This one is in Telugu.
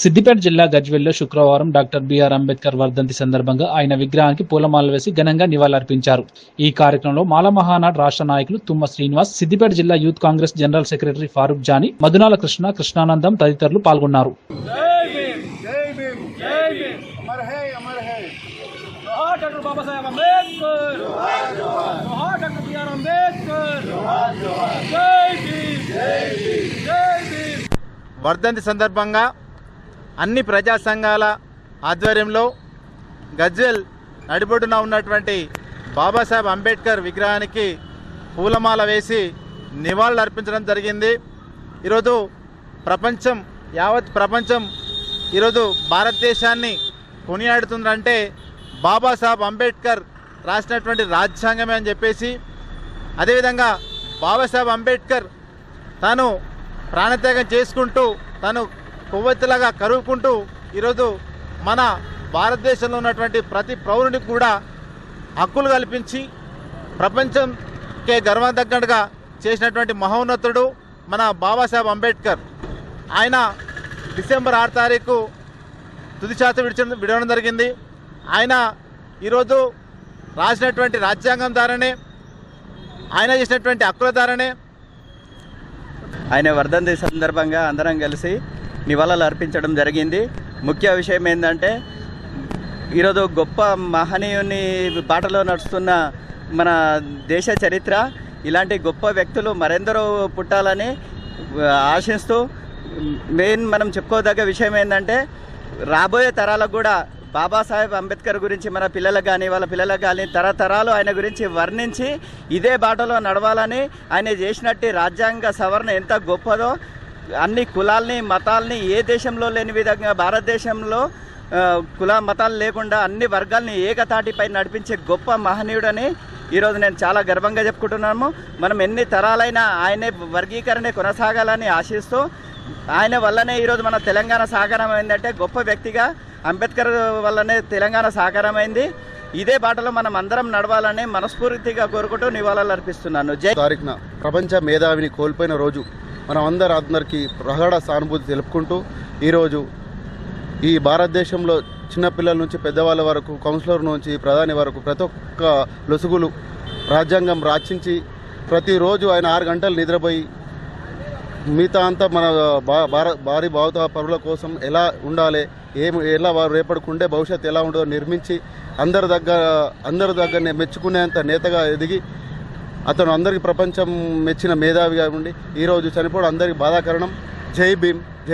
సిద్దిపేట జిల్లా గజ్వెల్లో శుక్రవారం డాక్టర్ బిఆర్ అంబేద్కర్ వర్ధంతి సందర్భంగా ఆయన విగ్రహానికి పూలమాలలు వేసి ఘనంగా నివాళులర్పించారు. ఈ కార్యక్రమంలో మాల మహానాడు రాష్ట్ర నాయకులు తుమ్మ శ్రీనివాస్ సిద్దిపేట జిల్లా youth Congress general secretary Farooq Jani Madhunala Krishna Krishnanandam తదితరులు పాల్గొన్నారు. వర్ధంతి సందర్భంగా అన్ని ప్రజా సంఘాల ఆధ్వర్యంలో గజ్వెల్ నడిబొడ్డున ఉన్నటువంటి బాబాసాహెబ్ అంబేద్కర్ విగ్రహానికి పూలమాల వేసి నివాళులు అర్పించడం జరిగింది. ఈరోజు ప్రపంచం యావత్ ప్రపంచం ఈరోజు భారతదేశాన్ని కొనియాడుతుందంటే బాబాసాహెబ్ అంబేద్కర్ రాసినటువంటి రాజ్యాంగమే అని చెప్పేసి అదేవిధంగా బాబాసాహెబ్ అంబేద్కర్ తాను ప్రాణత్యాగం చేసుకుంటూ తను కొవ్వొత్తిలాగా కరువుకుంటూ ఈరోజు మన భారతదేశంలో ఉన్నటువంటి ప్రతి పౌరునికి కూడా హక్కులు కల్పించి ప్రపంచంకే గర్వం తగ్గట్టుగా చేసినటువంటి మహోన్నతుడు మన బాబాసాహెబ్ అంబేద్కర్. ఆయన డిసెంబర్ ఆరు తారీఖు తుది విడిచి విడిచడం విడవడం జరిగింది. ఆయన ఈరోజు రాసినటువంటి రాజ్యాంగం ద్వారానే ఆయన చేసినటువంటి హక్కుల ద్వారానే ఆయన వర్ధంతి సందర్భంగా అందరం కలిసి నివాళులు అర్పించడం జరిగింది. ముఖ్య విషయం ఏంటంటే ఈరోజు గొప్ప మహనీయుని బాటలో నడుస్తున్న మన దేశ చరిత్ర ఇలాంటి గొప్ప వ్యక్తులు మరెందరో పుట్టాలని ఆశిస్తూ మెయిన్ మనం చెప్పుకోదగ్గ విషయం ఏంటంటే రాబోయే తరాలకు కూడా బాబాసాహెబ్ అంబేద్కర్ గురించి మన పిల్లలకు కానీ వాళ్ళ పిల్లలకు కానీ తరతరాలు ఆయన గురించి వర్ణించి ఇదే బాటలో నడవాలని ఆయన చేసినట్టు రాజ్యాంగ సవరణ ఎంత గొప్పదో అన్ని కులాల్ని మతాల్ని ఏ దేశంలో లేని విధంగా భారతదేశంలో కుల మతాలు లేకుండా అన్ని వర్గాల్ని ఏకతాటిపై నడిపించే గొప్ప మహనీయుడని ఈరోజు నేను చాలా గర్వంగా చెప్పుకుంటున్నాము. మనం ఎన్ని తరాలైనా ఆయనే వర్గీకరణ కొనసాగాలని ఆశిస్తూ ఆయన వల్లనే ఈరోజు మన తెలంగాణ సాకారం అయిందంటే గొప్ప వ్యక్తిగా అంబేద్కర్ వల్లనే తెలంగాణ సాకారమైంది. ఇదే బాటలో మనం అందరం నడవాలని మనస్ఫూర్తిగా కోరుకుంటూ నివాళులు అర్పిస్తున్నాను జై తారీఖున ప్రపంచ మేధావిని కోల్పోయిన రోజు మనం అందరు అందరికీ ప్రగాఢ సానుభూతి తెలుపుకుంటూ ఈరోజు ఈ భారతదేశంలో చిన్నపిల్లల నుంచి పెద్దవాళ్ళ వరకు కౌన్సిలర్ నుంచి ప్రధాని వరకు ప్రతి ఒక్క లొసుగులు రాజ్యాంగం రాచించి ప్రతిరోజు ఆయన ఆరు గంటలు నిద్రపోయి మిగతా అంతా మన భా- భారీ భావత పరుల కోసం ఎలా ఉండాలి ఏం ఎలా వారు రేపటికి భవిష్యత్తు ఎలా ఉండదో నిర్మించి అందరి దగ్గర అందరి దగ్గరనే మెచ్చుకునేంత నేతగా ఎదిగి అతను అందరికి ప్రపంచం మెచ్చిన మేధావిగా ఉండి ఈరోజు చనిపోవడం అందరికి బాధాకరణం. జై భీమ్.